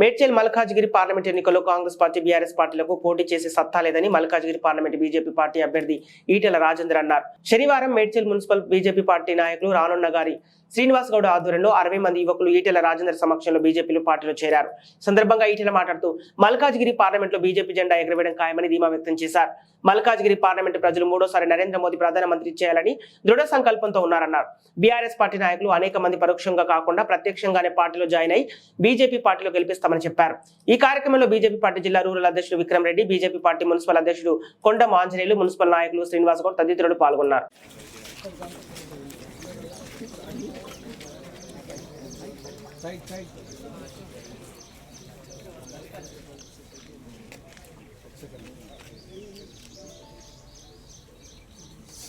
Medchal Malkajgiri parliament ఎన్నికల్లో Congress party BRS పార్టీలకు పోటీ చేసే సత్తా లేదని మల్కాజ్గిరి పార్లమెంట్ బీజేపీ పార్టీ అభ్యర్థి ఈటెల రాజేందర్ అన్నారు. శనివారం మేడ్చల్ మున్సిపల్ బీజేపీ పార్టీ నాయకులు రానున్న గారి శ్రీనివాస్ గౌడ్ ఆధ్వర్యంలో అరవై మంది యువకులు ఈటెల రాజేందర్ సమక్షంలో బీజేపీలో పార్టీలో చేరారు. సందర్భంగా ఈటెల మాట్లాడుతూ మల్కాజ్గిరి పార్లమెంట్లో బీజేపీ జెండా ఎగరవేయడం ఖాయమని ధీమా వ్యక్తం చేశారు. మల్కాజ్గిరి పార్లమెంటు ప్రజలు మూడోసారి నరేంద్ర మోదీ ప్రధానమంత్రి చేయాలని దృఢ సంకల్పంతో ఉన్నారన్నారు. బీఆర్ఎస్ పార్టీ నాయకులు అనేక మంది పరోక్షంగా కాకుండా ప్రత్యక్షంగానే పార్టీలో జాయిన్ అయి బీజేపీ పార్టీలో గెలిపిస్తామని చెప్పారు. ఈ కార్యక్రమంలో బీజేపీ పార్టీ జిల్లా రూరల్ అధ్యక్షుడు Vikram Reddy BJP party municipal అధ్యక్షుడు కొండ ఆంజనేయులు మున్సిపల్ నాయకులు శ్రీనివాస్ గౌడ్ తదితరులు పాల్గొన్నారు.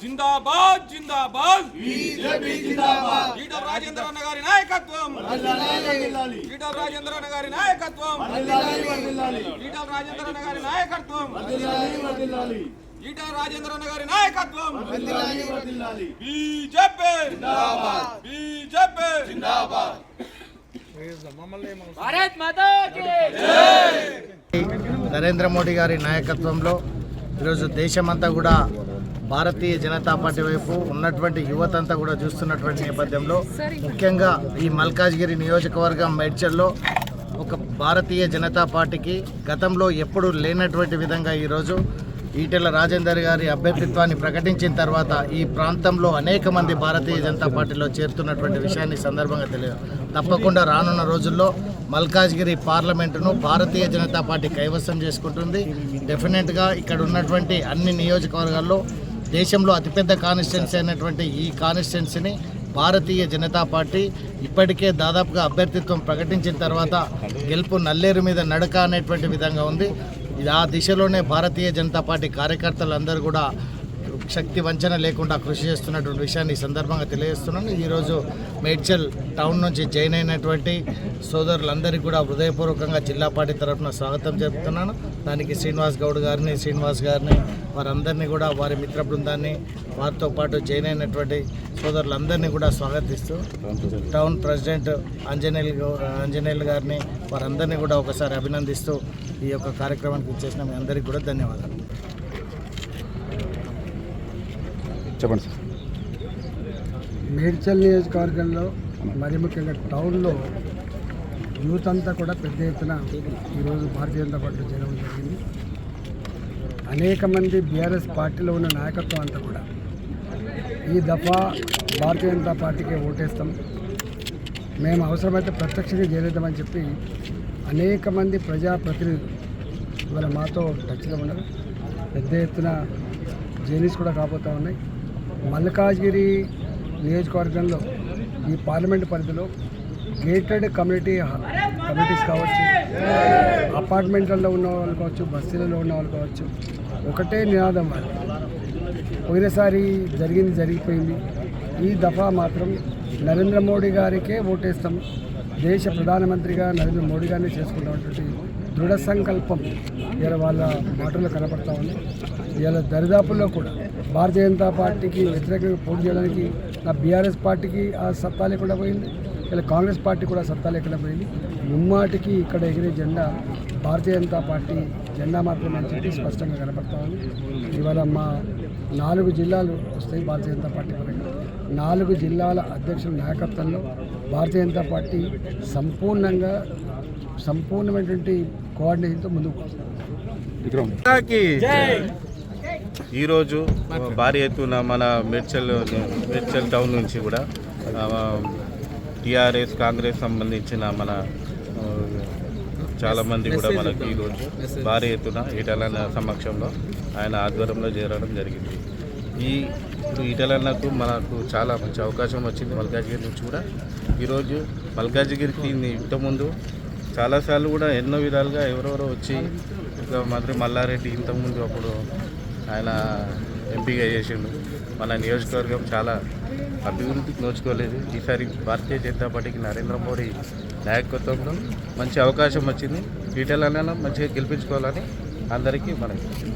జిందాబాద్ జిందాబాద్. ఈటల రాజేంద్ర అన్న గారి నాయకత్వం. ఈటల రాజేంద్ర అన్న గారి నాయకత్వం. ఈటల రాజేంద్ర అన్న గారి నాయకత్వం. ఈటల రాజేంద్ర అన్న గారి నాయకత్వం. బీజేపీ. బీజేపీ. నరేంద్ర మోడీ గారి నాయకత్వంలో ఈరోజు దేశమంతా కూడా భారతీయ జనతా పార్టీ వైపు ఉన్నటువంటి యువత అంతా కూడా చూస్తున్నటువంటి నేపథ్యంలో ముఖ్యంగా ఈ మల్కాజ్గిరి నియోజకవర్గం మేడ్చల్లో ఒక భారతీయ జనతా పార్టీకి గతంలో ఎప్పుడూ లేనటువంటి విధంగా ఈరోజు ఈటెల రాజేందర్ గారి అభ్యర్థిత్వాన్ని ప్రకటించిన తర్వాత ఈ ప్రాంతంలో అనేక మంది భారతీయ జనతా పార్టీలో చేరుతున్నటువంటి విషయాన్ని సందర్భంగా తెలియదు తప్పకుండా రానున్న రోజుల్లో మల్కాజ్గిరి పార్లమెంటును భారతీయ జనతా పార్టీ కైవసం చేసుకుంటుంది. డెఫినెట్గా ఇక్కడ ఉన్నటువంటి అన్ని నియోజకవర్గాల్లో దేశంలో అతిపెద్ద కాన్స్టిట్యున్సీ అయినటువంటి ఈ కాన్స్టిట్యున్సీని భారతీయ జనతా పార్టీ ఇప్పటికే దాదాపుగా అభ్యర్థిత్వం ప్రకటించిన తర్వాత గెలుపు నల్లేరు మీద నడక అనేటువంటి విధంగా ఉంది. ఇది ఆ దిశలోనే భారతీయ జనతా పార్టీ కార్యకర్తలందరూ కూడా శక్తి వంచన లేకుండా కృషి చేస్తున్నటువంటి విషయాన్ని ఈ సందర్భంగా తెలియజేస్తున్నాను. ఈరోజు మేడ్చల్ టౌన్ నుంచి జాయిన్ అయినటువంటి సోదరులందరికీ కూడా హృదయపూర్వకంగా జిల్లా పార్టీ తరఫున స్వాగతం చెప్తున్నాను. దానికి శ్రీనివాస్ గౌడ్ గారిని శ్రీనివాస్ గారిని వారందరినీ కూడా వారి మిత్ర బృందాన్ని వారితో పాటు జాయిన్ అయినటువంటి సోదరులందరినీ కూడా స్వాగతిస్తూ టౌన్ ప్రెసిడెంట్ ఆంజనేయులు గౌ- ఆంజనేయులు గారిని వారందరినీ కూడా ఒకసారి అభినందిస్తూ ఈ యొక్క కార్యక్రమానికి ఇచ్చేసిన మీ అందరికీ కూడా ధన్యవాదాలు. చెప్పండి సార్. మేడ్చల్ నియోజకవర్గంలో మరి ముఖ్యంగా టౌన్లో యూత్ అంతా కూడా పెద్ద ఎత్తున ఈరోజు భారతీయ జనతా పార్టీలో చేరడం జరిగింది. అనేక మంది బీఆర్ఎస్ పార్టీలో ఉన్న నాయకత్వం అంతా కూడా ఈ దఫా భారతీయ జనతా పార్టీకి ఓటేస్తాం. మేము అవసరమైతే ప్రత్యక్షంగా చేరేద్దామని చెప్పి అనేక మంది ప్రజాప్రతినిధులు ఇవాళ మాతో టచ్లో ఉన్నారు. పెద్ద ఎత్తున జర్నీస్ కూడా కాబోతూ ఉన్నాయి. మల్కాజ్గిరి నియోజకవర్గంలో ఈ పార్లమెంట్ పరిధిలో గేటెడ్ కమ్యూనిటీ కమ్యూనిటీస్ కావచ్చు అపార్ట్మెంట్లలో ఉన్న వాళ్ళు కావచ్చు బస్సులలో ఉన్న వాళ్ళు కావచ్చు ఒకటే నినాదం వాళ్ళు పోయినసారి జరిగింది జరిగిపోయింది. ఈ దఫా మాత్రం నరేంద్ర మోడీ గారికే ఓటేస్తాం. దేశ ప్రధానమంత్రిగా నరేంద్ర మోడీ గారిని చేసుకున్నటువంటి దృఢ సంకల్పం ఇలా వాళ్ళ మాటలు కనపడతా ఉంది. ఇలా దరిదాపుల్లో కూడా భారతీయ జనతా పార్టీకి వ్యతిరేకంగా పోటీ చేయడానికి నా బీఆర్ఎస్ పార్టీకి ఆ సత్తా లేకుండా పోయింది ఇలా కాంగ్రెస్ పార్టీ కూడా సత్తా లేకుండా పోయింది. ముమ్మాటికి ఇక్కడ ఎగిరే జెండా భారతీయ జనతా పార్టీ జెండా మాత్రమే అని చెప్పి స్పష్టంగా కనపడతా ఉంది. ఇవాళ మా నాలుగు జిల్లాలు వస్తాయి భారతీయ జనతా పార్టీ పరంగా. నాలుగు జిల్లాల అధ్యక్షుల నాయకత్వంలో భారతీయ జనతా పార్టీ సంపూర్ణంగా సంపూర్ణమైనటువంటి కోఆర్డినేషన్తో ముందుకు వస్తుంది. ఈరోజు భారీ ఎత్తున మన మేడ్చల్ మేడ్చల్ టౌన్ నుంచి కూడా టీఆర్ఎస్ కాంగ్రెస్ సంబంధించిన మన చాలామంది కూడా మనకి ఈరోజు భారీ ఎత్తున ఈటలన్న సమక్షంలో ఆయన ఆధ్వర్యంలో చేరడం జరిగింది. ఈ ఈటలన్నకు మనకు చాలా మంచి అవకాశం వచ్చింది మల్కాజ్గిరి నుంచి కూడా. ఈరోజు మల్కాజ్గిరికి ఇంతకుముందు చాలాసార్లు కూడా ఎన్నో విధాలుగా ఎవరెవరో వచ్చి ఇంకా మంత్రి మల్లారెడ్డి ఇంతకుముందు అప్పుడు ఆయన ఎంపీగా చేసిండు. మన నియోజకవర్గం చాలా అభివృద్ధికి నోచుకోలేదు. ఈసారి భారతీయ జనతా పార్టీకి నరేంద్ర మోడీ నాయకత్వంలో మంచి అవకాశం వచ్చింది. ఈటెలనైనా మంచిగా గెలిపించుకోవాలని అందరికీ మనకి